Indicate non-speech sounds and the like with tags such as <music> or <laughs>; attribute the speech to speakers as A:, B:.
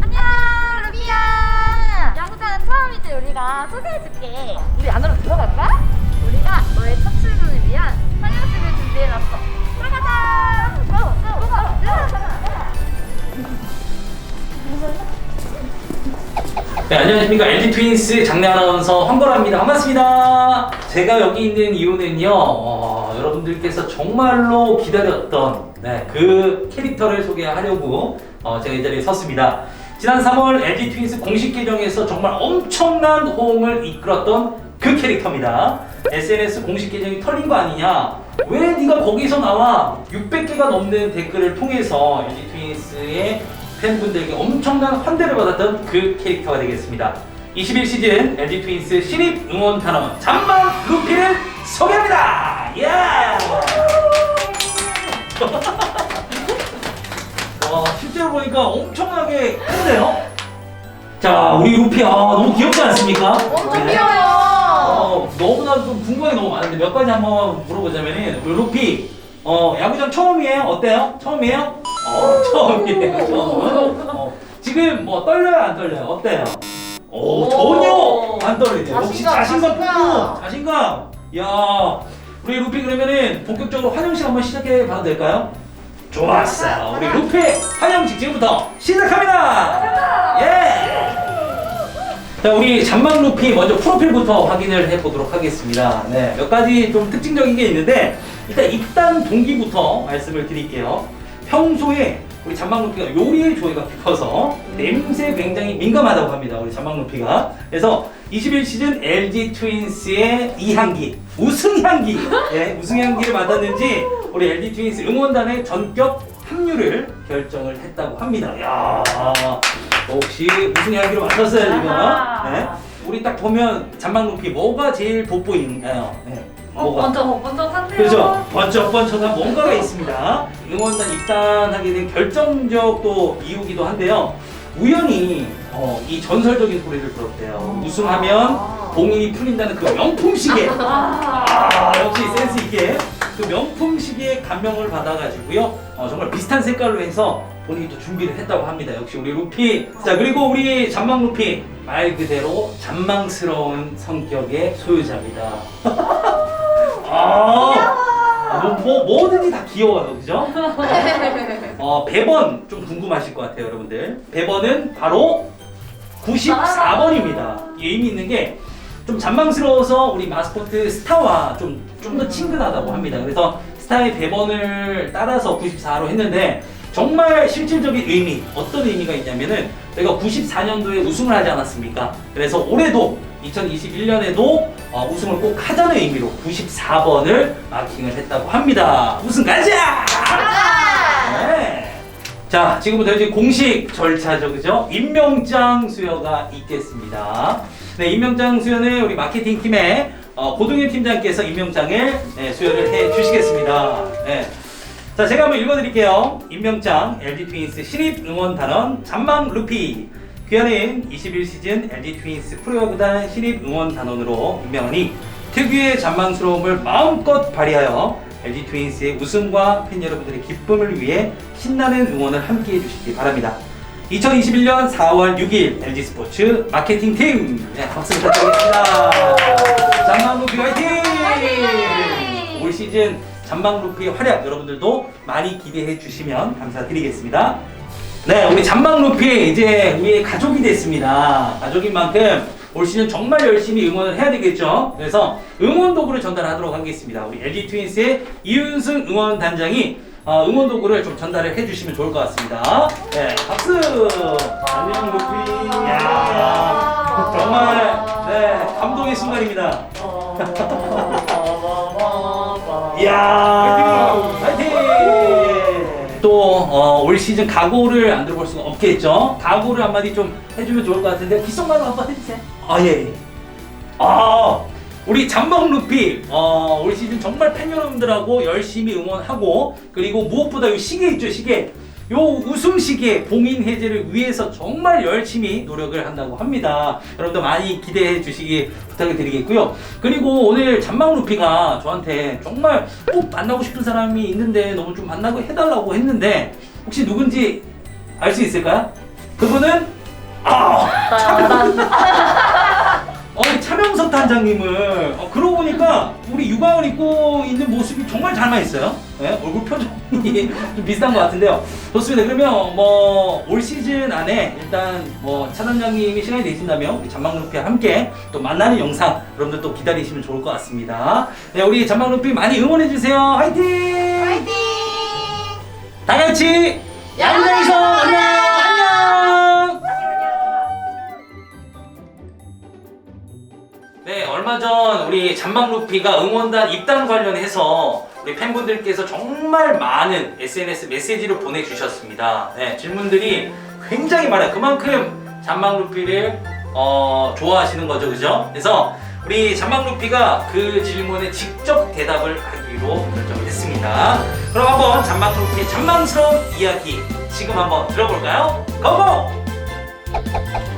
A: 안녕 루비야. 야구장은 처음이지 우리가. 소개해줄게. 우리 안으로 들어갈까? 출근을 위한 환영식을 준비해놨어 들어가자 고! 고!
B: 네, 안녕하십니까. LG 트윈스 장내 아나운서 황보라입니다. 반갑습니다. 제가 여기 있는 이유는요, 어, 여러분들께서 정말로 기다렸던 네, 그 캐릭터를 소개하려고 어, 제가 이 자리에 섰습니다. 지난 3월 LG 트윈스 공식 계정에서 정말 엄청난 호응을 이끌었던 그 캐릭터입니다. SNS 공식 계정이 털린 거 아니냐? 왜 네가 거기서 나와? 600개가 넘는 댓글을 통해서 LG 트윈스의 팬분들에게 엄청난 환대를 받았던 그 캐릭터가 되겠습니다. 21시즌 LG 트윈스 신입 응원 단원 잠만 루피를 소개합니다. 예! <laughs> 와 실제로 보니까 엄청나게 큰데요? 자 우리 루피 아 너무 귀엽지 않습니까?
A: 엄청
B: 네.
A: 귀여워요
B: 어, 너무나 좀 궁금한 게 너무 많은데 몇 가지 한번 물어보자면은 우리 루피 어 야구장 처음이에요? 어때요? 처음이에요? 어 처음이에요 처음 어, 지금 뭐 떨려요 안 떨려요? 어때요? 오,
A: 오.
B: 전혀 안 떨리네요 역시
A: 자신감,
B: 자신감
A: 자신감.
B: 야 우리 루피 그러면은 본격적으로 환영식 한번 시작해 봐도 될까요? 좋았어요 우리 루피 환영식 지금부터 시작합니다 예 자, 우리 잔망 루피 먼저 프로필부터 확인을 해보도록 하겠습니다. 네, 몇 가지 좀 특징적인 게 있는데, 일단 입단 동기부터 말씀을 드릴게요. 평소에 우리 잔망 루피가 요리에 조예가 깊어서 냄새 굉장히 민감하다고 합니다. 우리 잔망 루피가. 그래서 21시즌 LG 트윈스의 이 향기, 우승 향기, 예, 우승 향기를 맡았는지 우리 LG 트윈스 응원단의 전격 합류를 결정을 했다고 합니다. 야 우승 향기로 맡았어요 지금.
A: 아하.
B: 네. 우리 딱 보면 잔망 루피 뭐가 제일 돋보이나요? 네.
A: 어,
B: 뭐가?
A: 먼저 상대요
B: 그렇죠. 번쩍번쩍한 뭔가가 있습니다. 응원단 입단하게 된 결정적 또 이유기도 한데요. 우연히 어, 이 전설적인 소리를 들었대요. 우승하면 봉인이 풀린다는 그 명품 시계. 아, 역시 센스 있게 그 명품 시계에 감명을 받아가지고요. 어, 정말 비슷한 색깔로 해서 본인이 또 준비를 했다고 합니다. 역시 우리 루피. 자 그리고 우리 잔망 루피 말 그대로 잔망스러운 성격의 소유자입니다. <laughs> 아, 뭐, 뭐 뭐든지 다 귀여워요, 그죠? <laughs> 어, 배번 좀 궁금하실 것 같아요, 여러분들. 배번은 바로 94번입니다. 의미 있는 게 좀 잔망스러워서 우리 마스코트 스타와 좀 좀 더 친근하다고 합니다. 그래서 스타의 배번을 따라서 94로 했는데 정말 실질적인 의미 어떤 의미가 있냐면은 저희가 94년도에 우승을 하지 않았습니까? 그래서 올해도 2021년에도 어, 우승을 꼭 하자는 의미로 94번을 마킹을 했다고 합니다. 우승 가자! 네. 자, 지금부터 이제 공식 절차죠, 그죠? 임명장 수여가 있겠습니다. 네, 임명장 수여는 우리 마케팅 팀의 어, 고동현 팀장께서 임명장을 네, 수여를 해 주시겠습니다. 네. 자, 제가 한번 읽어드릴게요. 임명장 LG 트윈스 신입 응원 단원 잔망 루피. 귀하는 21시즌 LG 트윈스 프로야구단 신입 응원 단원으로 임명하니 특유의 잔망스러움을 마음껏 발휘하여 LG 트윈스의 우승과 팬 여러분들의 기쁨을 위해 신나는 응원을 함께 해주시기 바랍니다. 2021년 4월 6일 LG 스포츠 마케팅 팀 네, 박수 부탁드리겠습니다. 잔망 루피 화이팅!
A: 화이팅!
B: 올 시즌 루피의 활약 여러분들도 많이 기대해 주시면 감사드리겠습니다. 네, 우리 잔망 루피 이제 우리의 가족이 됐습니다. 가족인 만큼 올 시즌 정말 열심히 응원을 해야 되겠죠. 그래서 응원 도구를 전달하도록 하겠습니다. 우리 LG 트윈스의 이윤승 응원 단장이 어, 응원 도구를 좀 전달을 해주시면 좋을 것 같습니다. 네, 박수. 안녕 루피. 야, 정말 네 감동의 순간입니다. 이야, 파이팅! 또, 어, 올 시즌 각오를 안 들어볼 수가 없겠죠? 각오를 한마디 좀 해주면 좋을 것 같은데, 귓속말로 한번 해주세요. 아, 예. 예. 아, 우리 잠방 루피 어, 올 시즌 정말 팬 여러분들하고 열심히 응원하고 그리고 무엇보다 이 시계 있죠 시계 요 우승 시계 봉인 해제를 위해서 정말 열심히 노력을 한다고 합니다. 여러분들 많이 기대해 주시기 부탁을 드리겠고요. 그리고 오늘 잠방 루피가 저한테 정말 꼭 만나고 싶은 사람이 있는데 너무 좀 만나고 해달라고 했는데 혹시 누군지 알 수 있을까요? 그분은 아 <laughs> 어, 차명석 단장님을 어, 그러고 보니까 우리 육아을 입고 있는 모습이 정말 닮아 있어요. 예? 얼굴 표정이 <laughs> 좀 비슷한 것 같은데요. 좋습니다. 그러면 뭐 올 시즌 안에 일단 뭐 차단장님이 시간이 되신다면 우리 잔망루피와 함께 또 만나는 영상 여러분들 또 기다리시면 좋을 것 같습니다. 네, 우리 잔망루피 많이 응원해 주세요. 화이팅!
A: 화이팅!
B: 다 같이 야구장에서 만나 안녕! 네, 얼마 전 우리 잔망 루피가 응원단 입단 관련해서 우리 팬분들께서 정말 많은 SNS 메시지를 보내주셨습니다. 네, 질문들이 굉장히 많아요. 그만큼 잔망 루피를 어, 좋아하시는 거죠, 그죠? 그래서 우리 잔망 루피가 그 질문에 직접 대답을 하기로 결정을 했습니다. 그럼 한번 잔망 루피의 잔망스러운 이야기 지금 한번 들어볼까요? 고고!